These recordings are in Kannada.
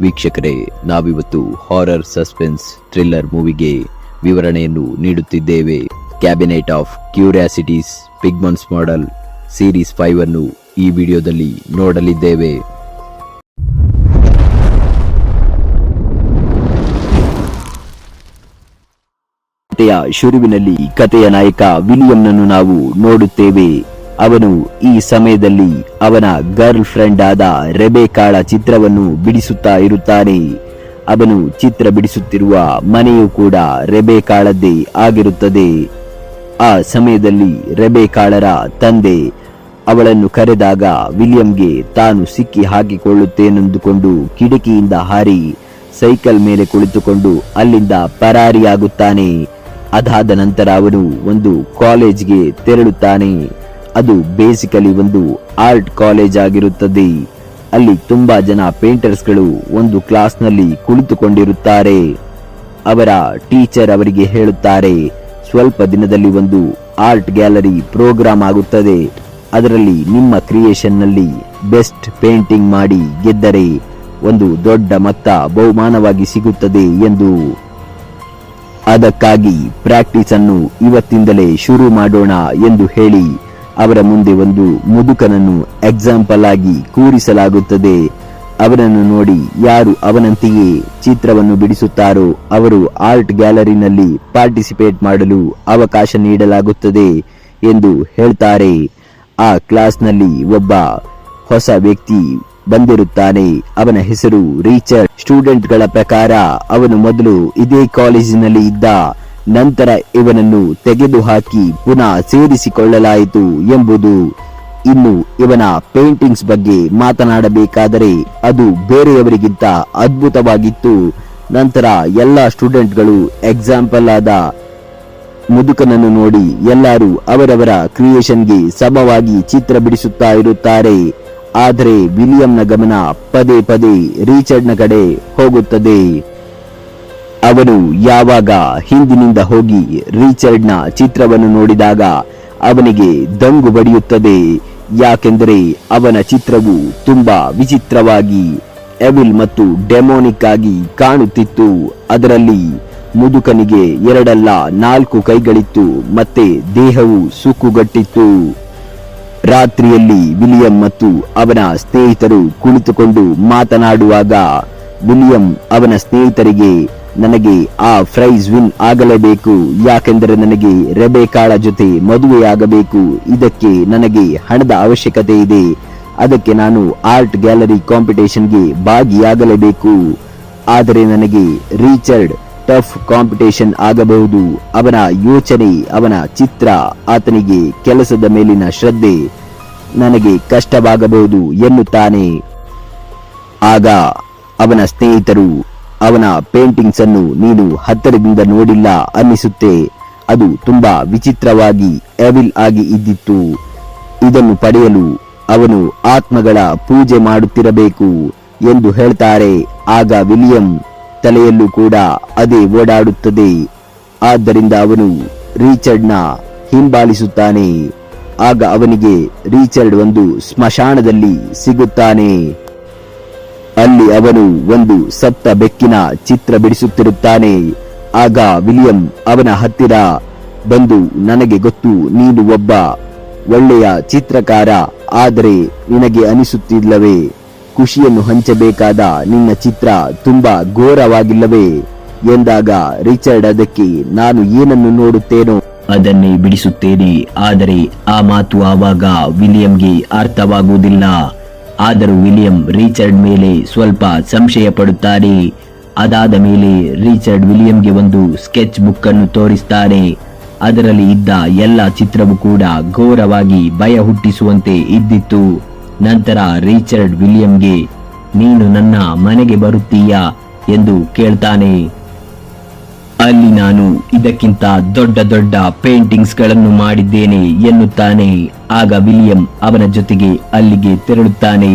ವೀಕ್ಷಕರೇ, ನಾವಿವತ್ತು ಹಾರರ್ ಸಸ್ಪೆನ್ಸ್ ಥ್ರಿಲ್ಲರ್ ಮೂವಿಗೆ ವಿವರಣೆಯನ್ನು ನೀಡುತ್ತಿದ್ದೇವೆ. Cabinet of curiosities Pickman's model series five ಅನ್ನು ಈ ವಿಡಿಯೋದಲ್ಲಿ ನೋಡಲಿದ್ದೇವೆ. ಕಥೆಯ ಶುರುವಿನಲ್ಲಿ ಕಥೆಯ ನಾಯಕ ವಿಲಿಯಂನನ್ನು ನಾವು ನೋಡುತ್ತೇವೆ. ಅವನು ಈ ಸಮಯದಲ್ಲಿ ಅವನ ಗರ್ಲ್ ಫ್ರೆಂಡ್ ಆದ ರೆಬೆಕಾಳ ಚಿತ್ರವನ್ನು ಬಿಡಿಸುತ್ತಾ ಇರುತ್ತಾನೆ. ಅವನು ಚಿತ್ರ ಬಿಡಿಸುತ್ತಿರುವ ಮನೆಯು ಕೂಡ ರೆಬೆಕಾಳದ್ದೇ ಆಗಿರುತ್ತದೆ. ಆ ಸಮಯದಲ್ಲಿ ರೆಬೆಕಾಳರ ತಂದೆ ಅವಳನ್ನು ಕರೆದಾಗ ವಿಲಿಯಂಗೆ ತಾನು ಸಿಕ್ಕಿ ಹಾಕಿಕೊಳ್ಳುತ್ತೇನೆಂದುಕೊಂಡು ಕಿಟಕಿಯಿಂದ ಹಾರಿ ಸೈಕಲ್ ಮೇಲೆ ಕುಳಿತುಕೊಂಡು ಅಲ್ಲಿಂದ ಪರಾರಿಯಾಗುತ್ತಾನೆ. ಅದಾದ ನಂತರ ಅವನು ಒಂದು ಕಾಲೇಜ್ಗೆ ತೆರಳುತ್ತಾನೆ. ಅದು ಬೇಸಿಕಲಿ ಒಂದು ಆರ್ಟ್ ಕಾಲೇಜ್ ಆಗಿರುತ್ತದೆ. ಅಲ್ಲಿ ತುಂಬಾ ಜನ ಪೇಂಟರ್ಸ್ಗಳು ಒಂದು ಕ್ಲಾಸ್ನಲ್ಲಿ ಕುಳಿತುಕೊಂಡಿರುತ್ತಾರೆ. ಅವರ ಟೀಚರ್ ಅವರಿಗೆ ಹೇಳುತ್ತಾರೆ, ಸ್ವಲ್ಪ ದಿನದಲ್ಲಿ ಒಂದು ಆರ್ಟ್ ಗ್ಯಾಲರಿ ಪ್ರೋಗ್ರಾಮ್ ಆಗುತ್ತದೆ. ಅದರಲ್ಲಿ ನಿಮ್ಮ ಕ್ರಿಯೇಷನ್ನಲ್ಲಿ ಬೆಸ್ಟ್ ಪೇಂಟಿಂಗ್ ಮಾಡಿ ಗೆದ್ದರೆ ಒಂದು ದೊಡ್ಡ ಮೊತ್ತ ಬಹುಮಾನವಾಗಿ ಸಿಗುತ್ತದೆ ಎಂದು. ಅದಕ್ಕಾಗಿ ಪ್ರಾಕ್ಟೀಸ್ ಅನ್ನು ಇವತ್ತಿಂದಲೇ ಶುರು ಮಾಡೋಣ ಎಂದು ಹೇಳಿ ಅವರ ಮುಂದೆ ಒಂದು ಮುದುಕನನ್ನು ಎಕ್ಸಾಂಪಲ್ ಆಗಿ ಕೂರಿಸಲಾಗುತ್ತದೆ. ಅವನನ್ನು ನೋಡಿ ಯಾರು ಅವನಂತೆಯೇ ಚಿತ್ರವನ್ನು ಬಿಡಿಸುತ್ತಾರೋ ಅವರು ಆರ್ಟ್ ಗ್ಯಾಲರಿನಲ್ಲಿ ಪಾರ್ಟಿಸಿಪೇಟ್ ಮಾಡಲು ಅವಕಾಶ ನೀಡಲಾಗುತ್ತದೆ ಎಂದು ಹೇಳ್ತಾರೆ. ಆ ಕ್ಲಾಸ್ನಲ್ಲಿ ಒಬ್ಬ ಹೊಸ ವ್ಯಕ್ತಿ ಬಂದಿರುತ್ತಾನೆ. ಅವನ ಹೆಸರು ರೀಚರ್ಡ್. ಸ್ಟೂಡೆಂಟ್ಗಳ ಪ್ರಕಾರ ಅವನು ಮೊದಲು ಇದೇ ಕಾಲೇಜಿನಲ್ಲಿ ಇದ್ದ ನಂತರ ಇವನನ್ನು ತೆಗೆದುಹಾಕಿ ಪುನಃ ಸೇರಿಸಿಕೊಳ್ಳಲಾಯಿತು ಎಂಬುದು. ಇನ್ನು ಇವನ ಪೇಂಟಿಂಗ್ಸ್ ಬಗ್ಗೆ ಮಾತನಾಡಬೇಕಾದರೆ ಅದು ಬೇರೆಯವರಿಗಿಂತ ಅದ್ಭುತವಾಗಿತ್ತು. ನಂತರ ಎಲ್ಲ ಸ್ಟೂಡೆಂಟ್ಗಳು ಎಕ್ಸಾಂಪಲ್ ಆದ ಮುದುಕನನ್ನು ನೋಡಿ ಎಲ್ಲರೂ ಅವರವರ ಕ್ರಿಯೇಷನ್ಗೆ ಸಮವಾಗಿ ಚಿತ್ರ ಬಿಡಿಸುತ್ತಾ ಇರುತ್ತಾರೆ. ಆದರೆ ವಿಲಿಯಂನ ಗಮನ ಪದೇ ಪದೇ ರೀಚರ್ಡ್ನ ಕಡೆ ಹೋಗುತ್ತದೆ. ಅವನು ಯಾವಾಗ ಹಿಂದಿನಿಂದ ಹೋಗಿ ರಿಚರ್ಡ್ನ ಚಿತ್ರವನ್ನು ನೋಡಿದಾಗ ಅವನಿಗೆ ದಂಗು ಬಡಿಯುತ್ತದೆ. ಯಾಕೆಂದರೆ ಅವನ ಚಿತ್ರವು ತುಂಬಾ ವಿಚಿತ್ರವಾಗಿ ಎವಿಲ್ ಮತ್ತು ಡೆಮೋನಿಕ್ ಆಗಿ ಕಾಣುತ್ತಿತ್ತು. ಅದರಲ್ಲಿ ಮುದುಕನಿಗೆ ಎರಡಲ್ಲ ನಾಲ್ಕು ಕೈಗಳಿತ್ತು, ಮತ್ತೆ ದೇಹವು ಸುಕ್ಕುಗಟ್ಟಿತ್ತು. ರಾತ್ರಿಯಲ್ಲಿ ವಿಲಿಯಂ ಮತ್ತು ಅವನ ಸ್ನೇಹಿತರು ಕುಳಿತುಕೊಂಡು ಮಾತನಾಡುವಾಗ ವಿಲಿಯಂ ಅವನ ಸ್ನೇಹಿತರಿಗೆ ನನಗೆ ಆ ಪ್ರೈಸ್ ವಿನ್ ಆಗಲೇಬೇಕು. ಯಾಕೆಂದರೆ ನನಗೆ ರೆಬೆಕಾಳ ಜೊತೆ ಮದುವೆಯಾಗಬೇಕು. ಇದಕ್ಕೆ ನನಗೆ ಹಣದ ಅವಶ್ಯಕತೆ ಇದೆ. ಅದಕ್ಕೆ ನಾನು ಆರ್ಟ್ ಗ್ಯಾಲರಿ ಕಾಂಪಿಟೇಷನ್ಗೆ ಭಾಗಿಯಾಗಲೇಬೇಕು. ಆದರೆ ನನಗೆ ರೀಚರ್ಡ್ ಟಫ್ ಕಾಂಪಿಟೇಷನ್ ಆಗಬಹುದು. ಅವನ ಯೋಚನೆ, ಅವನ ಚಿತ್ರ, ಆತನಿಗೆ ಕೆಲಸದ ಮೇಲಿನ ಶ್ರದ್ಧೆ ನನಗೆ ಕಷ್ಟವಾಗಬಹುದು ಎನ್ನುತ್ತಾನೆ. ಆಗ ಅವನ ಸ್ನೇಹಿತರು ಅವನ ಪೇಂಟಿಂಗ್ಸ್ ಅನ್ನು ನೀನು ಹತ್ತಿರದಿಂದ ನೋಡಿಲ್ಲ ಅನ್ನಿಸುತ್ತೆ. ಅದು ತುಂಬಾ ವಿಚಿತ್ರವಾಗಿ ಎವಿಲ್ ಆಗಿ ಇದ್ದಿತ್ತು. ಇದನ್ನು ಪಡೆಯಲು ಅವನು ಆತ್ಮಗಳ ಪೂಜೆ ಮಾಡುತ್ತಿರಬೇಕು ಎಂದು ಹೇಳ್ತಾರೆ. ಆಗ ವಿಲಿಯಂ ತಲೆಯಲ್ಲೂ ಕೂಡ ಅದೇ ಓಡಾಡುತ್ತದೆ. ಆದ್ದರಿಂದ ಅವನು ರೀಚರ್ಡ್ನ ಹಿಂಬಾಲಿಸುತ್ತಾನೆ. ಆಗ ಅವನಿಗೆ ರೀಚರ್ಡ್ ಒಂದು ಸ್ಮಶಾನದಲ್ಲಿ ಸಿಗುತ್ತಾನೆ. ಅಲ್ಲಿ ಅವನು ಒಂದು ಸತ್ತ ಬೆಕ್ಕಿನ ಚಿತ್ರ ಬಿಡಿಸುತ್ತಿರುತ್ತಾನೆ. ಆಗ ವಿಲಿಯಂ ಅವನ ಹತ್ತಿರ ಬಂದು, ನನಗೆ ಗೊತ್ತು, ನೀನು ಒಬ್ಬ ಒಳ್ಳೆಯ ಚಿತ್ರಕಾರ, ಆದರೆ ನಿನಗೆ ಅನಿಸುತ್ತಿಲ್ಲವೇ? ಖುಷಿಯನ್ನು ಹಂಚಬೇಕಾದ ನಿನ್ನ ಚಿತ್ರ ತುಂಬಾ ಘೋರವಾಗಿಲ್ಲವೇ? ಎಂದಾಗ ರಿಚರ್ಡ್ ಅದಕ್ಕೆ, ನಾನು ಏನನ್ನು ನೋಡುತ್ತೇನೋ? ಅದನ್ನೇ ಬಿಡಿಸುತ್ತೇನೆ, ಆದರೆ ಆ ಮಾತು ಆವಾಗ ವಿಲಿಯಂಗೆ ಅರ್ಥವಾಗುವುದಿಲ್ಲ. ಆದರೂ ವಿಲಿಯಂ ರೀಚರ್ಡ್ ಮೇಲೆ ಸ್ವಲ್ಪ ಸಂಶಯ ಪಡುತ್ತಾರೆ ಅದಾದ ಮೇಲೆ ರಿಚರ್ಡ್ ವಿಲಿಯಂಗೆ ಒಂದು ಸ್ಕೆಚ್ ಬುಕ್ ಅನ್ನು ತೋರಿಸ್ತಾರೆ. ಅದರಲ್ಲಿ ಇದ್ದ ಎಲ್ಲ ಚಿತ್ರವು ಕೂಡ ಘೋರವಾಗಿ ಭಯ ಹುಟ್ಟಿಸುವಂತೆ ಇದ್ದಿತ್ತು. ನಂತರ ರಿಚರ್ಡ್ ವಿಲಿಯಂಗೆ, ನೀನು ನನ್ನ ಮನೆಗೆ ಬರುತ್ತೀಯಾ? ಎಂದು ಕೇಳ್ತಾನೆ. ಅಲ್ಲಿ ನಾನು ಇದಕ್ಕಿಂತ ದೊಡ್ಡ ದೊಡ್ಡ ಪೇಂಟಿಂಗ್ಸ್ಗಳನ್ನು ಮಾಡಿದ್ದೇನೆ ಎನ್ನುತ್ತಾನೆ. ಆಗ ವಿಲಿಯಂ ಅವನ ಜೊತೆಗೆ ಅಲ್ಲಿಗೆ ತೆರಳುತ್ತಾನೆ.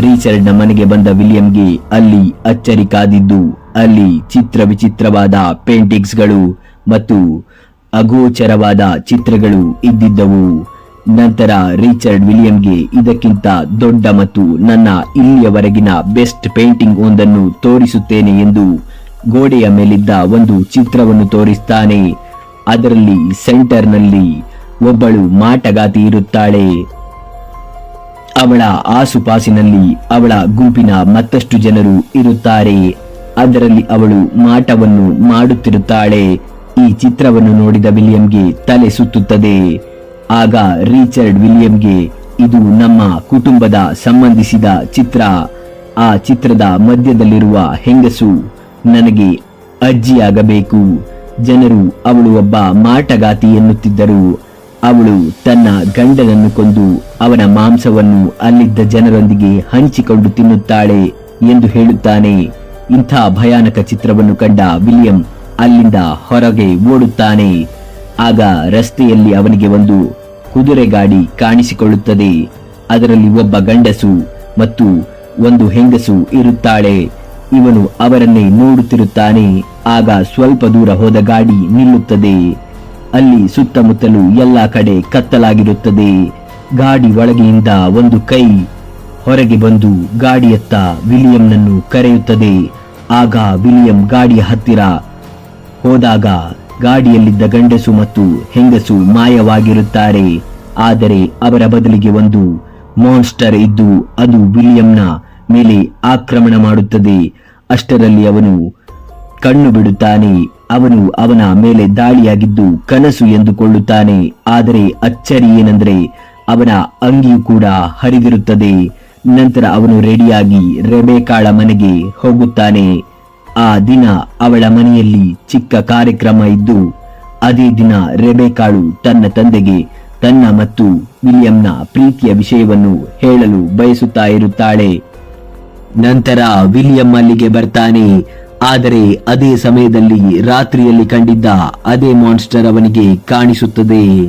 ರಿಚರ್ಡ್ನ ಮನೆಗೆ ಬಂದ ವಿಲಿಯಂಗೆ ಅಲ್ಲಿ ಅಚ್ಚರಿ ಕಾದಿದ್ದು. ಅಲ್ಲಿ ಚಿತ್ರ ವಿಚಿತ್ರವಾದ ಪೇಂಟಿಂಗ್ಸ್ಗಳು ಮತ್ತು ಅಗೋಚರವಾದ ಚಿತ್ರಗಳು ಇದ್ದಿದ್ದವು. ನಂತರ ರಿಚರ್ಡ್ ವಿಲಿಯಂಗೆ ಇದಕ್ಕಿಂತ ದೊಡ್ಡ ಮತ್ತು ನನ್ನ ಇಲ್ಲಿಯವರೆಗಿನ ಬೆಸ್ಟ್ ಪೇಂಟಿಂಗ್ ಒಂದನ್ನು ತೋರಿಸುತ್ತೇನೆ ಎಂದು ಗೋಡೆಯ ಮೇಲಿದ್ದ ಒಂದು ಚಿತ್ರವನ್ನು ತೋರಿಸ್ತಾನೆ. ಅದರಲ್ಲಿ ಸೆಂಟರ್ನಲ್ಲಿ ಒಬ್ಬಳು ಮಾಟಗಾತಿ ಇರುತ್ತಾಳೆ. ಅವಳ ಆಸುಪಾಸಿನಲ್ಲಿ ಅವಳ ಗುಂಪಿನ ಮತ್ತಷ್ಟು ಜನರು ಇರುತ್ತಾರೆ. ಅದರಲ್ಲಿ ಅವಳು ಮಾಟವನ್ನು ಮಾಡುತ್ತಿರುತ್ತಾಳೆ. ಈ ಚಿತ್ರವನ್ನು ನೋಡಿದ ವಿಲಿಯಂಗೆ ತಲೆ ಸುತ್ತುತ್ತದೆ. ಆಗ ರಿಚರ್ಡ್ ವಿಲಿಯಂಗೆ, ಇದು ನಮ್ಮ ಕುಟುಂಬದ ಸಂಬಂಧಿಸಿದ ಚಿತ್ರ. ಆ ಚಿತ್ರದ ಮಧ್ಯದಲ್ಲಿರುವ ಹೆಂಗಸು ನನಗೆ ಅಜ್ಜಿಯಾಗಬೇಕು. ಜನರು ಅವಳು ಒಬ್ಬ ಮಾಟಗಾತಿ ಎನ್ನುತ್ತಿದ್ದರು. ಅವಳು ತನ್ನ ಗಂಡನನ್ನು ಕೊಂದು ಅವನ ಮಾಂಸವನ್ನು ಅಲ್ಲಿದ್ದ ಜನರೊಂದಿಗೆ ಹಂಚಿಕೊಂಡು ತಿನ್ನುತ್ತಾಳೆ ಎಂದು ಹೇಳುತ್ತಾನೆ. ಇಂಥ ಭಯಾನಕ ಚಿತ್ರವನ್ನು ಕಂಡ ವಿಲಿಯಂ ಅಲ್ಲಿಂದ ಹೊರಗೆ ಓಡುತ್ತಾನೆ. ಆಗ ರಸ್ತೆಯಲ್ಲಿ ಅವನಿಗೆ ಒಂದು ಕುದುರೆ ಗಾಡಿ ಕಾಣಿಸಿಕೊಳ್ಳುತ್ತದೆ. ಅದರಲ್ಲಿ ಒಬ್ಬ ಗಂಡಸು ಮತ್ತು ಒಂದು ಹೆಂಗಸು ಇರುತ್ತಾಳೆ. ಇವನು ಅವರನ್ನೇ ನೋಡುತ್ತಿರುತ್ತಾನೆ. ಆಗ ಸ್ವಲ್ಪ ದೂರ ಹೋದ ಗಾಡಿ ನಿಲ್ಲುತ್ತದೆ. ಅಲ್ಲಿ ಸುತ್ತಮುತ್ತಲು ಎಲ್ಲಾ ಕಡೆ ಕತ್ತಲಾಗಿರುತ್ತದೆ. ಗಾಡಿ ಒಳಗೆಯಿಂದ ಒಂದು ಕೈ ಹೊರಗೆ ಬಂದು ಗಾಡಿಯತ್ತ ವಿಲಿಯಂನನ್ನು ಕರೆಯುತ್ತದೆ. ಆಗ ವಿಲಿಯಂ ಗಾಡಿಯ ಹತ್ತಿರ ಹೋದಾಗ ಗಾಡಿಯಲ್ಲಿದ್ದ ಗಂಡಸು ಮತ್ತು ಹೆಂಗಸು ಮಾಯವಾಗಿರುತ್ತಾರೆ. ಆದರೆ ಅವರ ಬದಲಿಗೆ ಒಂದು ಮಾನ್ಸ್ಟರ್ ಇದ್ದು ಅದು ವಿಲಿಯಂನ ಮೇಲೆ ಆಕ್ರಮಣ ಮಾಡುತ್ತದೆ. ಅಷ್ಟರಲ್ಲಿ ಅವನು ಕಣ್ಣು ಬಿಡುತ್ತಾನೆ. ಅವನು ಅವನ ಮೇಲೆ ದಾಳಿಯಾಗಿದ್ದು ಕನಸು ಎಂದುಕೊಳ್ಳುತ್ತಾನೆ. ಆದರೆ ಅಚ್ಚರಿ ಏನೆಂದರೆ ಅವನ ಅಂಗಿಯು ಕೂಡ ಹರಿದಿರುತ್ತದೆ. ನಂತರ ಅವನು ರೆಡಿಯಾಗಿ ರೆಬೇಕಾಳ ಮನೆಗೆ ಹೋಗುತ್ತಾನೆ. ಆ ದಿನ ಅವಳ ಮನೆಯಲ್ಲಿ ಚಿಕ್ಕ ಕಾರ್ಯಕ್ರಮ ಇದ್ದು, ಅದೇ ದಿನ ರೆಬೇಕಾಳು ತನ್ನ ತಂದೆಗೆ ತನ್ನ ಮತ್ತು ವಿಲಿಯಂನ ಪ್ರೀತಿಯ ವಿಷಯವನ್ನು ಹೇಳಲು ಬಯಸುತ್ತಾ ಇರುತ್ತಾಳೆ. ನಂತರ ವಿಲಿಯಂ ಅಲ್ಲಿಗೆ ಬರ್ತಾನೆ. ಆದರೆ ಅದೇ ಸಮಯದಲ್ಲಿ ರಾತ್ರಿಯಲ್ಲಿ ಕಂಡಿದ್ದ ಅದೇ ಮಾನ್ಸ್ಟರ್ ಅವನಿಗೆ ಕಾಣಿಸುತ್ತದೆ.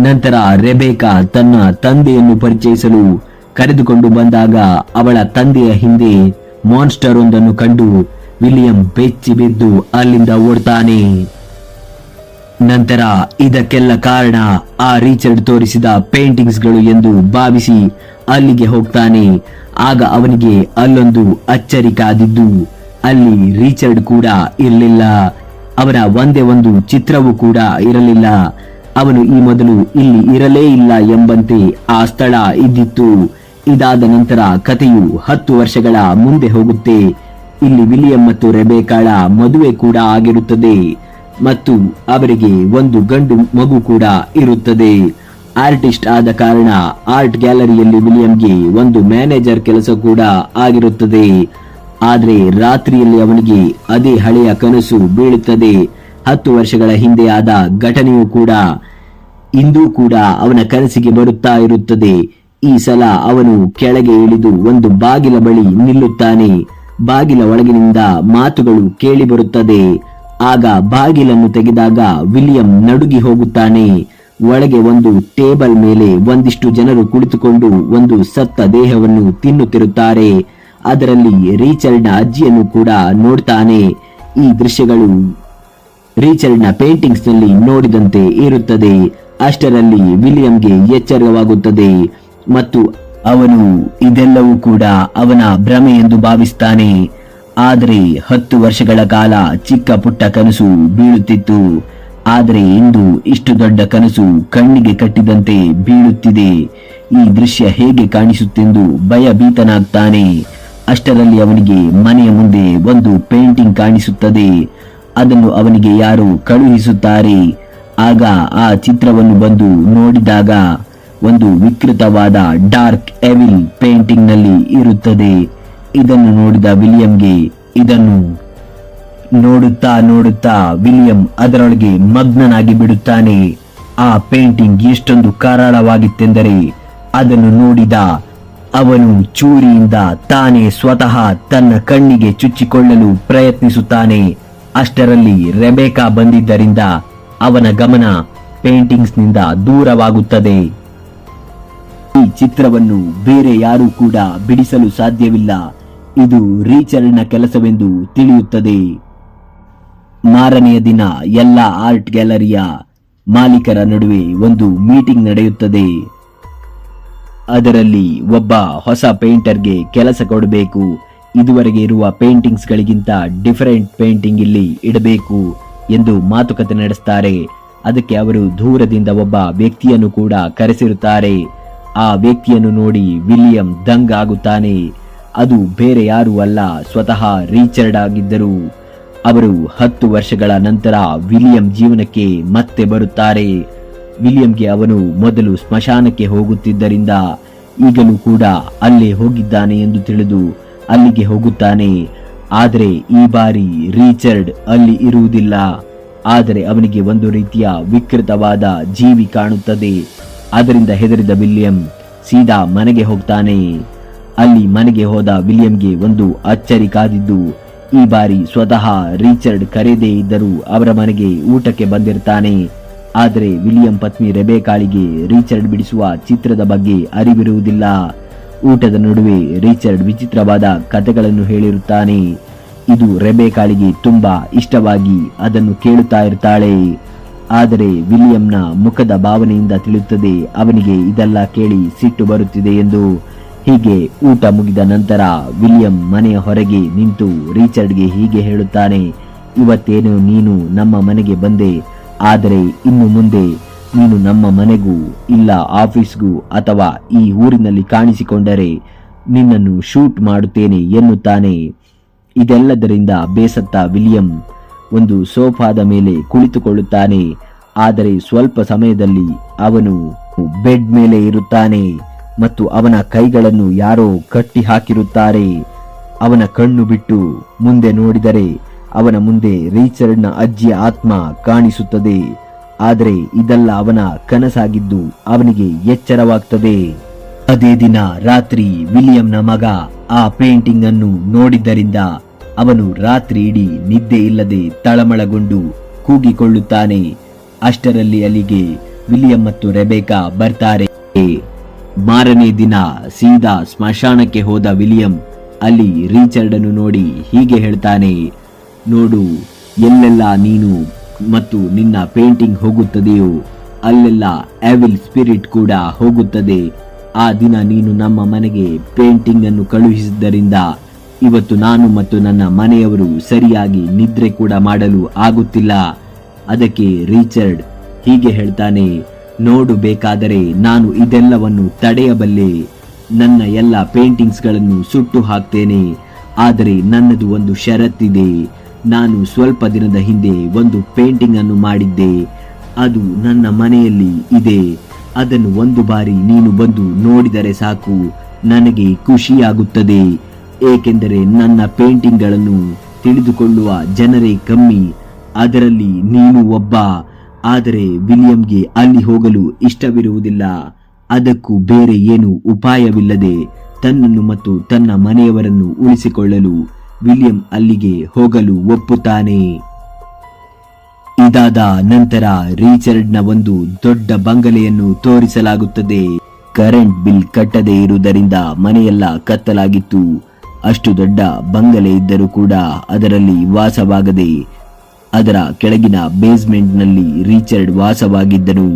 ನಂತರ ರೆಬೇಕಾ ತನ್ನ ತಂದೆಯನ್ನು ಪರಿಚಯಿಸಲು ಕರೆದುಕೊಂಡು ಬಂದಾಗ ಅವಳ ತಂದೆಯ ಹಿಂದೆ ಮಾನ್ಸ್ಟರ್ ಒಂದನ್ನು ಕಂಡು ವಿಲಿಯಂ ಬೆಚ್ಚಿ ಬಿದ್ದು ಅಲ್ಲಿಂದ ಓಡ್ತಾನೆ. ನಂತರ ಇದಕ್ಕೆಲ್ಲ ಕಾರಣ ಆ ರೀಚರ್ಡ್ ತೋರಿಸಿದ ಪೇಂಟಿಂಗ್ಸ್ಗಳು ಎಂದು ಭಾವಿಸಿ ಅಲ್ಲಿಗೆ ಹೋಗ್ತಾನೆ. ಆಗ ಅವನಿಗೆ ಅಲ್ಲೊಂದು ಅಚ್ಚರಿ ಕಾದಿದ್ದು ಅಲ್ಲಿ ರೀಚರ್ಡ್ ಕೂಡ ಇರಲಿಲ್ಲ. ಅವರ ಒಂದೇ ಒಂದು ಚಿತ್ರವೂ ಕೂಡ ಇರಲಿಲ್ಲ. ಅವನು ಈ ಮೊದಲು ಇಲ್ಲಿ ಇರಲೇ ಇಲ್ಲ ಎಂಬಂತೆ ಆ ಸ್ಥಳ ಇದ್ದಿತ್ತು. ಇದಾದ ನಂತರ ಕಥೆಯು ಹತ್ತು ವರ್ಷಗಳ ಮುಂದೆ ಹೋಗುತ್ತೆ. ಇಲ್ಲಿ ವಿಲಿಯಂ ಮತ್ತು ರೆಬೇಕಾಳ ಮದುವೆ ಕೂಡ ಆಗಿರುತ್ತದೆ. ಮತ್ತು ಅವರಿಗೆ ಒಂದು ಗಂಡು ಮಗು ಕೂಡ ಇರುತ್ತದೆ. ಆರ್ಟಿಸ್ಟ್ ಆದ ಕಾರಣ ಆರ್ಟ್ ಗ್ಯಾಲರಿಯಲ್ಲಿ ವಿಲಿಯಂಗೆ ಒಂದು ಮ್ಯಾನೇಜರ್ ಕೆಲಸ ಕೂಡ ಆಗಿರುತ್ತದೆ. ಆದರೆ ರಾತ್ರಿಯಲ್ಲಿ ಅವನಿಗೆ ಅದೇ ಹಳೆಯ ಕನಸು ಬೀಳುತ್ತದೆ. ಹತ್ತು ವರ್ಷಗಳ ಹಿಂದೆ ಆದ ಘಟನೆಯೂ ಕೂಡ ಇಂದೂ ಕೂಡ ಅವನ ಕನಸಿಗೆ ಬರುತ್ತಾ ಇರುತ್ತದೆ. ಈ ಸಲ ಅವನು ಕೆಳಗೆ ಇಳಿದು ಒಂದು ಬಾಗಿಲ ಬಳಿ ನಿಲ್ಲುತ್ತಾನೆ. ಬಾಗಿಲ ಒಳಗಿನಿಂದ ಮಾತುಗಳು ಕೇಳಿಬರುತ್ತದೆ ಆಗ ಬಾಗಿಲನ್ನು ತೆಗೆದಾಗ ವಿಲಿಯಂ ನಡುಗಿ ಹೋಗುತ್ತಾನೆ. ಒಳಗೆ ಒಂದು ಟೇಬಲ್ ಮೇಲೆ ಒಂದಿಷ್ಟು ಜನರು ಕುಳಿತುಕೊಂಡು ಒಂದು ಸತ್ತ ದೇಹವನ್ನು ತಿನ್ನುತ್ತಿರುತ್ತಾರೆ. ಅದರಲ್ಲಿ ರೀಚರ್ಡ್ನ ಅಜ್ಜಿಯನ್ನು ಕೂಡ ನೋಡ್ತಾನೆ. ಈ ದೃಶ್ಯಗಳು ರೀಚರ್ಡ್ನ ಪೇಂಟಿಂಗ್ಸ್ನಲ್ಲಿ ನೋಡಿದಂತೆ ಇರುತ್ತದೆ. ಅಷ್ಟರಲ್ಲಿ ವಿಲಿಯಂಗೆ ಎಚ್ಚರವಾಗುತ್ತದೆ ಮತ್ತು ಅವನು ಇದೆಲ್ಲವೂ ಕೂಡ ಅವನ ಭ್ರಮೆ ಎಂದು ಭಾವಿಸ್ತಾನೆ. ಆದರೆ ಹತ್ತು ವರ್ಷಗಳ ಕಾಲ ಚಿಕ್ಕ ಪುಟ್ಟ ಕನಸು ಬೀಳುತ್ತಿತ್ತು. ಆದರೆ ಇಂದು ಇಷ್ಟು ದೊಡ್ಡ ಕನಸು ಕಣ್ಣಿಗೆ ಕಟ್ಟಿದಂತೆ ಬೀಳುತ್ತಿದೆ. ಈ ದೃಶ್ಯ ಹೇಗೆ ಕಾಣಿಸುತ್ತೆಂದು ಭಯಭೀತನಾಗ್ತಾನೆ. ಅಷ್ಟರಲ್ಲಿ ಅವನಿಗೆ ಮನೆಯ ಮುಂದೆ ಒಂದು ಪೇಂಟಿಂಗ್ ಕಾಣಿಸುತ್ತದೆ. ಅದನ್ನು ಅವನಿಗೆ ಯಾರು ಕಳುಹಿಸುತ್ತಾರೆ. ಆಗ ಆ ಚಿತ್ರವನ್ನು ಬಂದು ನೋಡಿದಾಗ ಒಂದು ವಿಕೃತವಾದ ಡಾರ್ಕ್ ಎವಿಲ್ ಪೇಂಟಿಂಗ್ನಲ್ಲಿ ಇರುತ್ತದೆ. ಇದನ್ನು ನೋಡಿದ ವಿಲಿಯಂಗೆ ಇದನ್ನು ನೋಡುತ್ತಾ ನೋಡುತ್ತಾ ವಿಲಿಯಂ ಅದರೊಳಗೆ ಮಗ್ನನಾಗಿ ಬಿಡುತ್ತಾನೆ. ಆ ಪೇಂಟಿಂಗ್ ಎಷ್ಟೊಂದು ಕರಾಳವಾಗಿತ್ತೆಂದರೆ ಅದನ್ನು ನೋಡಿದ ಅವನು ಚೂರಿಯಿಂದ ತಾನೇ ಸ್ವತಃ ತನ್ನ ಕಣ್ಣಿಗೆ ಚುಚ್ಚಿಕೊಳ್ಳಲು ಪ್ರಯತ್ನಿಸುತ್ತಾನೆ. ಅಷ್ಟರಲ್ಲಿ ರೆಬೇಕಾ ಬಂದಿದ್ದರಿಂದ ಅವನ ಗಮನ ಪೇಂಟಿಂಗ್ಸ್ನಿಂದ ದೂರವಾಗುತ್ತದೆ. ಈ ಚಿತ್ರವನ್ನು ಬೇರೆ ಯಾರೂ ಕೂಡ ಬಿಡಿಸಲು ಸಾಧ್ಯವಿಲ್ಲ. ಇದು ರೀಚರ್ಡ್ನ ಕೆಲಸವೆಂದು ತಿಳಿಯುತ್ತದೆ. ಮಾರನೆಯ ದಿನ ಎಲ್ಲ ಆರ್ಟ್ ಗ್ಯಾಲರಿಯ ಮಾಲೀಕರ ನಡುವೆ ಒಂದು ಮೀಟಿಂಗ್ ನಡೆಯುತ್ತದೆ. ಅದರಲ್ಲಿ ಒಬ್ಬ ಹೊಸ ಪೇಂಟರ್ಗೆ ಕೆಲಸ ಕೊಡಬೇಕು. ಇದುವರೆಗೆ ಇರುವ ಪೇಂಟಿಂಗ್ಸ್ ಗಳಿಗಿಂತ ಡಿಫರೆಂಟ್ ಪೇಂಟಿಂಗ್ ಇಲ್ಲಿ ಇಡಬೇಕು ಎಂದು ಮಾತುಕತೆ ನಡೆಸ್ತಾರೆ. ಅದಕ್ಕೆ ಅವರು ದೂರದಿಂದ ಒಬ್ಬ ವ್ಯಕ್ತಿಯನ್ನು ಕೂಡ ಕರೆಸಿರುತ್ತಾರೆ. ಆ ವ್ಯಕ್ತಿಯನ್ನು ನೋಡಿ ವಿಲಿಯಂ ದಂಗ್ ಆಗುತ್ತಾನೆ ಅದು ಬೇರೆ ಯಾರೂ ಅಲ್ಲ, ಸ್ವತಃ ರೀಚರ್ಡ್ ಆಗಿದ್ದರು. ಅವರು ಹತ್ತು ವರ್ಷಗಳ ನಂತರ ವಿಲಿಯಂ ಜೀವನಕ್ಕೆ ಮತ್ತೆ ಬರುತ್ತಾರೆ. ವಿಲಿಯಂಗೆ ಅವನು ಮೊದಲು ಸ್ಮಶಾನಕ್ಕೆ ಹೋಗುತ್ತಿದ್ದರಿಂದ ಈಗಲೂ ಕೂಡ ಅಲ್ಲೇ ಹೋಗಿದ್ದಾನೆ ಎಂದು ತಿಳಿದು ಅಲ್ಲಿಗೆ ಹೋಗುತ್ತಾನೆ. ಆದರೆ ಈ ಬಾರಿ ರೀಚರ್ಡ್ ಅಲ್ಲಿ ಇರುವುದಿಲ್ಲ. ಆದರೆ ಅವನಿಗೆ ಒಂದು ರೀತಿಯ ವಿಕೃತವಾದ ಜೀವಿ ಕಾಣುತ್ತದೆ. ಅದರಿಂದ ಹೆದರಿದ ವಿಲಿಯಂ ಸೀದಾ ಮನೆಗೆ ಹೋಗ್ತಾನೆ. ಅಲ್ಲಿ ಮನೆಗೆ ಹೋದ ವಿಲಿಯಂಗೆ ಒಂದು ಅಚ್ಚರಿ ಕಾದಿದ್ದು ಈ ಬಾರಿ ಸ್ವತಃ ರಿಚರ್ಡ್ ಕರೆಯದೇ ಇದ್ದರೂ ಅವರ ಮನೆಗೆ ಊಟಕ್ಕೆ ಬಂದಿರ್ತಾನೆ. ಆದರೆ ವಿಲಿಯಂ ಪತ್ನಿ ರೆಬೇಕಾಳಿಗೆ ರಿಚರ್ಡ್ ಬಿಡಿಸುವ ಚಿತ್ರದ ಬಗ್ಗೆ ಅರಿವಿರುವುದಿಲ್ಲ. ಊಟದ ನಡುವೆ ರಿಚರ್ಡ್ ವಿಚಿತ್ರವಾದ ಕಥೆಗಳನ್ನು ಹೇಳಿರುತ್ತಾನೆ. ಇದು ರೆಬೇಕಾಳಿಗೆ ತುಂಬಾ ಇಷ್ಟವಾಗಿ ಅದನ್ನು ಕೇಳುತ್ತಾ ಇರ್ತಾಳೆ. ಆದರೆ ವಿಲಿಯಂನ ಮುಖದ ಭಾವನೆಯಿಂದ ತಿಳಿಯುತ್ತದೆ ಅವನಿಗೆ ಇದೆಲ್ಲ ಕೇಳಿ ಸಿಟ್ಟು ಬರುತ್ತಿದೆ ಎಂದು. ಹೀಗೆ ಊಟ ಮುಗಿದ ನಂತರ ವಿಲಿಯಂ ಮನೆಯ ಹೊರಗೆ ನಿಂತು ರೀಚರ್ಡ್ಗೆ ಹೀಗೆ ಹೇಳುತ್ತಾನೆ, ಇವತ್ತೇನು ನೀನು ನಮ್ಮ ಮನೆಗೆ ಬಂದೆ? ಆದರೆ ಇನ್ನು ಮುಂದೆ ನೀನು ನಮ್ಮ ಮನೆಗೂ ಇಲ್ಲ ಆಫೀಸ್ಗೂ ಅಥವಾ ಈ ಊರಿನಲ್ಲಿ ಕಾಣಿಸಿಕೊಂಡರೆ ನಿನ್ನನ್ನು ಶೂಟ್ ಮಾಡುತ್ತೇನೆ ಎನ್ನುತ್ತಾನೆ. ಇದೆಲ್ಲದರಿಂದ ಬೇಸತ್ತ ವಿಲಿಯಂ ಒಂದು ಸೋಫಾದ ಮೇಲೆ ಕುಳಿತುಕೊಳ್ಳುತ್ತಾನೆ, ಆದರೆ ಸ್ವಲ್ಪ ಸಮಯದಲ್ಲಿ ಅವನು ಬೆಡ್ ಮೇಲೆ ಇರುತ್ತಾನೆ. ಮತ್ತು ಅವನ ಕೈಗಳನ್ನು ಯಾರೋ ಕಟ್ಟಿ ಹಾಕಿರುತ್ತಾರೆ ಅವನ ಕಣ್ಣು ಬಿಟ್ಟು ಮುಂದೆ ನೋಡಿದರೆ ಅವನ ಮುಂದೆ ರೀಚರ್ಡ್ನ ಅಜ್ಜಿಯ ಆತ್ಮ ಕಾಣಿಸುತ್ತದೆ. ಆದರೆ ಇದೆಲ್ಲ ಅವನ ಕನಸಾಗಿದ್ದು ಅವನಿಗೆ ಎಚ್ಚರವಾಗ್ತದೆ. ಅದೇ ದಿನ ರಾತ್ರಿ ವಿಲಿಯಂನ ಮಗ ಆ ಪೇಂಟಿಂಗ್ ಅನ್ನು ನೋಡಿದ್ದರಿಂದ ಅವನು ರಾತ್ರಿ ಇಡೀ ನಿದ್ದೆ ಇಲ್ಲದೆ ತಳಮಳಗೊಂಡು ಕೂಗಿಕೊಳ್ಳುತ್ತಾನೆ. ಅಷ್ಟರಲ್ಲಿ ಅಲ್ಲಿಗೆ ವಿಲಿಯಂ ಮತ್ತು ರೆಬೇಕಾ ಬರ್ತಾರೆ. ಮಾರನೇ ದಿನ ಸೀದಾ ಸ್ಮಶಾನಕ್ಕೆ ಹೋದ ವಿಲಿಯಂ ಅಲ್ಲಿ ರೀಚರ್ಡ್ ಅನ್ನು ನೋಡಿ ಹೀಗೆ ಹೇಳ್ತಾನೆ, ನೋಡು, ಎಲ್ಲೆಲ್ಲ ನೀನು ಮತ್ತು ನಿನ್ನ ಪೇಂಟಿಂಗ್ ಹೋಗುತ್ತದೆಯೋ, ಅಲ್ಲೆಲ್ಲ ಆವಿಲ್ ಸ್ಪಿರಿಟ್ ಕೂಡ ಹೋಗುತ್ತದೆ. ಆ ದಿನ ನೀನು ನಮ್ಮ ಮನೆಗೆ ಪೇಂಟಿಂಗ್ ಅನ್ನು ಕಳುಹಿಸಿದ್ದರಿಂದ ಇವತ್ತು ನಾನು ಮತ್ತು ನನ್ನ ಮನೆಯವರು ಸರಿಯಾಗಿ ನಿದ್ರೆ ಕೂಡ ಮಾಡಲು ಆಗುತ್ತಿಲ್ಲ. ಅದಕ್ಕೆ ರೀಚರ್ಡ್ ಹೀಗೆ ಹೇಳ್ತಾನೆ ನೋಡು ಬೇಕಾದರೆ ನಾನು ಇದೆಲ್ಲವನ್ನು ತಡೆಯಬಲ್ಲೆ. ನನ್ನ ಎಲ್ಲ ಪೇಂಟಿಂಗ್ಸ್ಗಳನ್ನು ಸುಟ್ಟು ಹಾಕ್ತೇನೆ. ಆದರೆ ನನ್ನದು ಒಂದು ಷರತ್ತಿದೆ. ನಾನು ಸ್ವಲ್ಪ ದಿನದ ಹಿಂದೆ ಒಂದು ಪೇಂಟಿಂಗ್ ಅನ್ನು ಮಾಡಿದ್ದೆ. ಅದು ನನ್ನ ಮನೆಯಲ್ಲಿ ಇದೆ. ಅದನ್ನು ಒಂದು ಬಾರಿ ನೀನು ಬಂದು ನೋಡಿದರೆ ಸಾಕು. ನನಗೆ ಖುಷಿಯಾಗುತ್ತದೆ. ಏಕೆಂದರೆ ನನ್ನ ಪೇಂಟಿಂಗ್ಗಳನ್ನು ತಿಳಿದುಕೊಳ್ಳುವ ಜನರೇ ಕಮ್ಮಿ. ಅದರಲ್ಲಿ ನೀನು ಒಬ್ಬ. ಆದರೆ ವಿಲಿಯಂಗೆ ಅಲ್ಲಿ ಹೋಗಲು ಇಷ್ಟವಿರುವುದಿಲ್ಲ. ಅದಕ್ಕೂ ಬೇರೆ ಏನು ಉಪಾಯವಿಲ್ಲದೆ ತನ್ನನ್ನು ಮತ್ತು ತನ್ನ ಮನೆಯವರನ್ನು ಉಳಿಸಿಕೊಳ್ಳಲು ವಿಲಿಯಂ ಅಲ್ಲಿಗೆ ಹೋಗಲು ಒಪ್ಪುತ್ತಾನೆ. ಇದಾದ ನಂತರ ರೀಚರ್ಡ್ನ ಒಂದು ದೊಡ್ಡ ಬಂಗಲೆಯನ್ನು ತೋರಿಸಲಾಗುತ್ತದೆ. ಕರೆಂಟ್ ಬಿಲ್ ಕಟ್ಟದೇ ಇರುವುದರಿಂದ ಮನೆಯೆಲ್ಲ ಕತ್ತಲಾಗಿತ್ತು. ಅಷ್ಟು ದೊಡ್ಡ ಬಂಗಲೆ ಇದ್ದರೂ ಕೂಡ ಅದರಲ್ಲಿ ವಾಸವಾಗದೆ ಅದರ ಕೆಳಗಿನ ಬೇಸ್ಮೆಂಟ್ನಲ್ಲಿ ರಿಚರ್ಡ್ ವಾಸವಾಗಿದ್ದನು.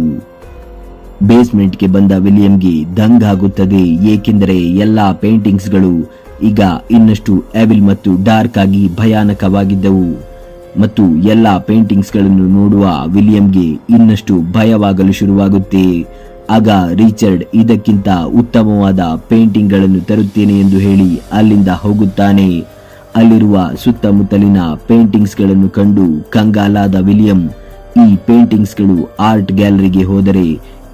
ಬೇಸ್ಮೆಂಟ್ಗೆ ಬಂದ ವಿಲಿಯಂಗೆ ದಂಗಾಗುತ್ತದೆ ಏಕೆಂದರೆ ಎಲ್ಲಾ ಪೇಂಟಿಂಗ್ಸ್ಗಳು ಈಗ ಇನ್ನಷ್ಟು ಎವಿಲ್ ಮತ್ತು ಡಾರ್ಕ್ ಆಗಿ ಭಯಾನಕವಾಗಿದ್ದವು. ಮತ್ತು ಎಲ್ಲಾ ಪೇಂಟಿಂಗ್ಸ್ಗಳನ್ನು ನೋಡುವ ವಿಲಿಯಂಗೆ ಇನ್ನಷ್ಟು ಭಯವಾಗಲು ಶುರುವಾಗುತ್ತೆ. ಆಗ ರಿಚರ್ಡ್ ಇದಕ್ಕಿಂತ ಉತ್ತಮವಾದ ಪೇಂಟಿಂಗ್ಗಳನ್ನು ತರುತ್ತೇನೆ ಎಂದು ಹೇಳಿ ಅಲ್ಲಿಂದ ಹೋಗುತ್ತಾನೆ. ಅಲ್ಲಿರುವ ಸುತ್ತಮುತ್ತಲಿನ ಪೇಂಟಿಂಗ್ಸ್ಗಳನ್ನು ಕಂಡು ಕಂಗಾಲಾದ ವಿಲಿಯಂ, ಈ ಪೇಂಟಿಂಗ್ಸ್ಗಳು ಆರ್ಟ್ ಗ್ಯಾಲರಿಗೆ ಹೋದರೆ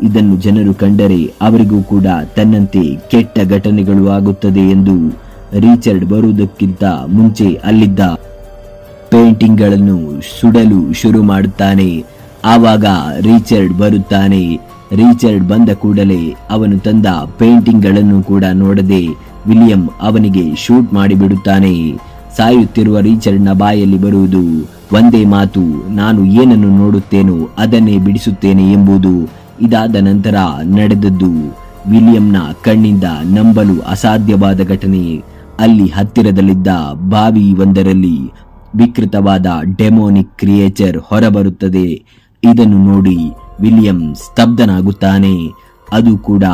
ಇದನ್ನು ಜನರು ಕಂಡರೆ ಅವರಿಗೂ ಕೂಡ ತನ್ನಂತೆ ಕೆಟ್ಟ ಘಟನೆಗಳು ಆಗುತ್ತದೆ ಎಂದು ರೀಚರ್ಡ್ ಬರುವುದಕ್ಕಿಂತ ಮುಂಚೆ ಅಲ್ಲಿದ್ದ ಪೇಂಟಿಂಗ್ಗಳನ್ನು ಸುಡಲು ಶುರು ಮಾಡುತ್ತಾನೆ. ಆವಾಗ ರೀಚರ್ಡ್ ಬರುತ್ತಾನೆ. ರೀಚರ್ಡ್ ಬಂದ ಕೂಡಲೇ ಅವನು ತಂದ ಪೇಂಟಿಂಗ್ಗಳನ್ನು ಕೂಡ ನೋಡದೆ ವಿಲಿಯಂ ಅವನಿಗೆ ಶೂಟ್ ಮಾಡಿಬಿಡುತ್ತಾನೆ. ಸಾಯುತ್ತಿರುವ ರೀಚರ್ಡ್ನ ಬಾಯಲ್ಲಿ ಬರುವುದು. ಒಂದೇ ಮಾತು, ನಾನು ಏನನ್ನು ನೋಡುತ್ತೇನೋ ಅದನ್ನೇ ಬಿಡಿಸುತ್ತೇನೆ ಎಂಬುದು ಇದಾದ ನಂತರ ನಡೆದದ್ದು. ವಿಲಿಯಂನ ಕಣ್ಣಿಂದ ನಂಬಲು ಅಸಾಧ್ಯವಾದ ಘಟನೆ. ಅಲ್ಲಿ ಹತ್ತಿರದಲ್ಲಿದ್ದ ಬಾವಿ ಒಂದರಲ್ಲಿ ವಿಕೃತವಾದ ಡೆಮೋನಿಕ್ ಕ್ರಿಯೇಚರ್ ಹೊರಬರುತ್ತದೆ. ಇದನ್ನು ನೋಡಿ ವಿಲಿಯಂ ಸ್ತಬ್ಧನಾಗುತ್ತಾನೆ. ಅದು ಕೂಡ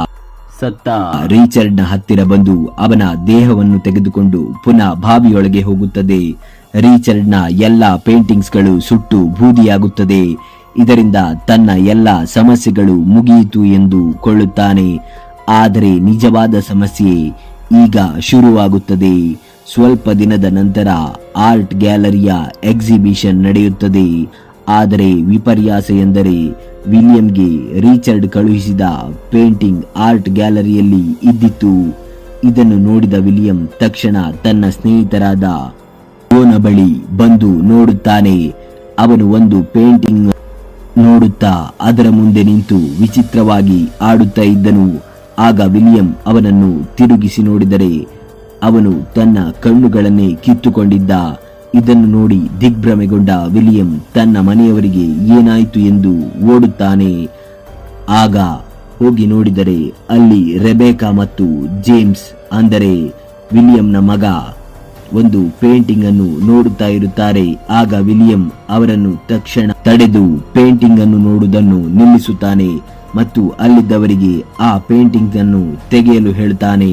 ಸತ್ತ. ರೀಚರ್ಡ್ನ ಹತ್ತಿರ ಬಂದು ಅವನ ದೇಹವನ್ನು ತೆಗೆದುಕೊಂಡು ಪುನಃ ಬಾವಿಯೊಳಗೆ ಹೋಗುತ್ತದೆ. ರೀಚರ್ಡ್ನ ಎಲ್ಲ ಪೇಂಟಿಂಗ್ಸ್ಗಳು ಸುಟ್ಟು ಬೂದಿಯಾಗುತ್ತದೆ. ಇದರಿಂದ ತನ್ನ ಎಲ್ಲ ಸಮಸ್ಯೆಗಳು ಮುಗಿಯಿತು ಎಂದು ಕೊಳ್ಳುತ್ತಾನೆ. ಆದರೆ ನಿಜವಾದ ಸಮಸ್ಯೆ ಈಗ ಶುರುವಾಗುತ್ತದೆ. ಸ್ವಲ್ಪ ದಿನದ ನಂತರ ಆರ್ಟ್ ಗ್ಯಾಲರಿಯ ಎಕ್ಸಿಬಿಷನ್ ನಡೆಯುತ್ತದೆ. ಆದರೆ ವಿಪರ್ಯಾಸ ಎಂದರೆ ವಿಲಿಯಂಗೆ ರೀಚರ್ಡ್ ಕಳುಹಿಸಿದ ಪೇಂಟಿಂಗ್ ಆರ್ಟ್ ಗ್ಯಾಲರಿಯಲ್ಲಿ ಇದ್ದಿತ್ತು. ಇದನ್ನು ನೋಡಿದ ವಿಲಿಯಂ ತಕ್ಷಣ ತನ್ನ ಸ್ನೇಹಿತರಾದ ಓನ ಬಳಿ ಬಂದು ನೋಡುತ್ತಾನೆ. ಅವನು ಒಂದು ಪೇಂಟಿಂಗ್ ನೋಡುತ್ತಾ ಅದರ ಮುಂದೆ ನಿಂತು ವಿಚಿತ್ರವಾಗಿ ಆಡುತ್ತಾ ಇದ್ದನು. ಆಗ ವಿಲಿಯಂ ಅವನನ್ನು ತಿರುಗಿಸಿ ನೋಡಿದರೆ ಅವನು ತನ್ನ ಕಣ್ಣುಗಳನ್ನೇ ಕಿತ್ತುಕೊಂಡಿದ್ದ. ಇದನ್ನು ನೋಡಿ ದಿಗ್ಭ್ರಮೆಗೊಂಡ ವಿಲಿಯಂ ತನ್ನ ಮನೆಯವರಿಗೆ ಏನಾಯಿತು ಎಂದು ಓಡುತ್ತಾನೆ. ಆಗ ಹೋಗಿ ನೋಡಿದರೆ ಅಲ್ಲಿ ರೆಬೇಕಾ ಮತ್ತು ಜೇಮ್ಸ್ ಅಂದರೆ ವಿಲಿಯಂನ ಮಗ ಒಂದು ಪೇಂಟಿಂಗ್ ಅನ್ನು ನೋಡುತ್ತಾ ಇರುತ್ತಾರೆ. ಆಗ ವಿಲಿಯಂ ಅವರನ್ನು ತಕ್ಷಣ ತಡೆದು ಪೇಂಟಿಂಗ್ ಅನ್ನು ನೋಡುವುದನ್ನು ನಿಲ್ಲಿಸುತ್ತಾನೆ ಮತ್ತು ಅಲ್ಲಿದ್ದವರಿಗೆ ಆ ಪೇಂಟಿಂಗ್ ಅನ್ನು ತೆಗೆಯಲು ಹೇಳ್ತಾನೆ.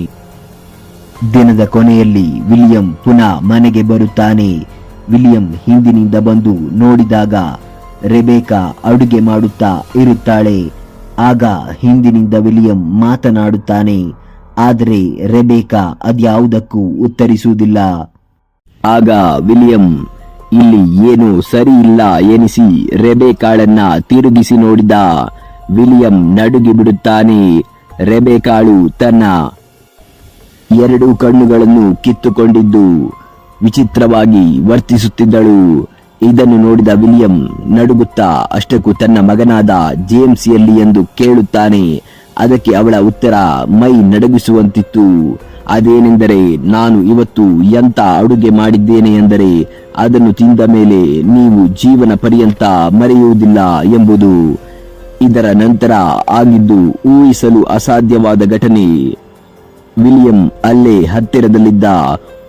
ದಿನದ ಕೊನೆಯಲ್ಲಿ ವಿಲಿಯಂ ಪುನಃ ಮನೆಗೆ ಬರುತ್ತಾನೆ. ವಿಲಿಯಂ ಹಿಂದಿನಿಂದ ಬಂದು ನೋಡಿದಾಗ ರೆಬೇಕಾ ಅಡುಗೆ ಮಾಡುತ್ತಾ ಇರುತ್ತಾಳೆ. ಆಗ ಹಿಂದಿನಿಂದ ವಿಲಿಯಂ ಮಾತನಾಡುತ್ತಾನೆ. ಆದರೆ ರೆಬೇಕಾ ಅದ್ಯಾವುದಕ್ಕೂ ಉತ್ತರಿಸುವುದಿಲ್ಲ. ಆಗ ವಿಲಿಯಂ, ಇಲ್ಲಿ ಏನು ಸರಿಯಿಲ್ಲ ಎನಿಸಿ ರೆಬೇಕಾಳನ್ನ ತಿರುಗಿಸಿ ನೋಡಿದ ವಿಲಿಯಂ ನಡುಗಿ ಬಿಡುತ್ತಾನೆ ರೆಬೇಕಾಳು ತನ್ನ ಎರಡು ಕಣ್ಣುಗಳನ್ನು ಕಿತ್ತುಕೊಂಡಿದ್ದು ವಿಚಿತ್ರವಾಗಿ ವರ್ತಿಸುತ್ತಿದ್ದಳು. ಇದನ್ನು ನೋಡಿದ ವಿಲಿಯಂ ನಡುಗುತ್ತಾ, ಅಷ್ಟಕ್ಕೂ ತನ್ನ ಮಗನಾದ ಜೇಮ್ಸ್ ಎಲ್ಲಿ ಎಂದು ಕೇಳುತ್ತಾನೆ. ಅದಕ್ಕೆ ಅವಳ ಉತ್ತರ ಮೈ ನಡಗಿಸುವಂತಿತ್ತು. ಅದೇನೆಂದರೆ ನಾನು ಇವತ್ತು ಎಂತ ಅಡುಗೆ ಮಾಡಿದ್ದೇನೆ ಎಂದರೆ, ಅದನ್ನು ತಿಂದ ಮೇಲೆ ನೀವು ಜೀವನ ಪರ್ಯಂತ ಮರೆಯುವುದಿಲ್ಲ ಎಂಬುದು. ಇದರ ನಂತರ ಆಗಿದ್ದು ಊಹಿಸಲು ಅಸಾಧ್ಯವಾದ ಘಟನೆ. ವಿಲಿಯಂ ಅಲ್ಲೇ ಹತ್ತಿರದಲ್ಲಿದ್ದ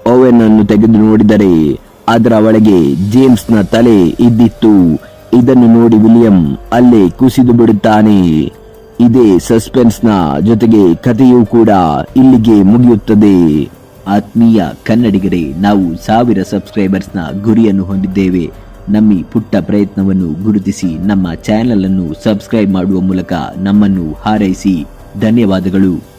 ಓವೆನ್ ಅನ್ನು ತೆಗೆದು ನೋಡಿದರೆ ಅದರ ಒಳಗೆ ಜೇಮ್ಸ್ನ ತಲೆ ಇದ್ದಿತ್ತು. ಇದನ್ನು ನೋಡಿ ವಿಲಿಯಂ ಅಲ್ಲೇ ಕುಸಿದು ಬಿಡುತ್ತಾನೆ. ಇದೇ ಸಸ್ಪೆನ್ಸ್ನ ಜೊತೆಗೆ ಕಥೆಯೂ ಕೂಡ ಇಲ್ಲಿಗೆ ಮುಗಿಯುತ್ತದೆ. ಆತ್ಮೀಯ ಕನ್ನಡಿಗರೇ, ನಾವು ಸಾವಿರ ಸಬ್ಸ್ಕ್ರೈಬರ್ಸ್ನ ಗುರಿಯನ್ನು ಹೊಂದಿದ್ದೇವೆ. ನಮ್ಮ ಪುಟ್ಟ ಪ್ರಯತ್ನವನ್ನು ಗುರುತಿಸಿ ನಮ್ಮ ಚಾನೆಲ್ ಅನ್ನು ಸಬ್ಸ್ಕ್ರೈಬ್ ಮಾಡುವ ಮೂಲಕ ನಮ್ಮನ್ನು ಹಾರೈಸಿ. ಧನ್ಯವಾದಗಳು.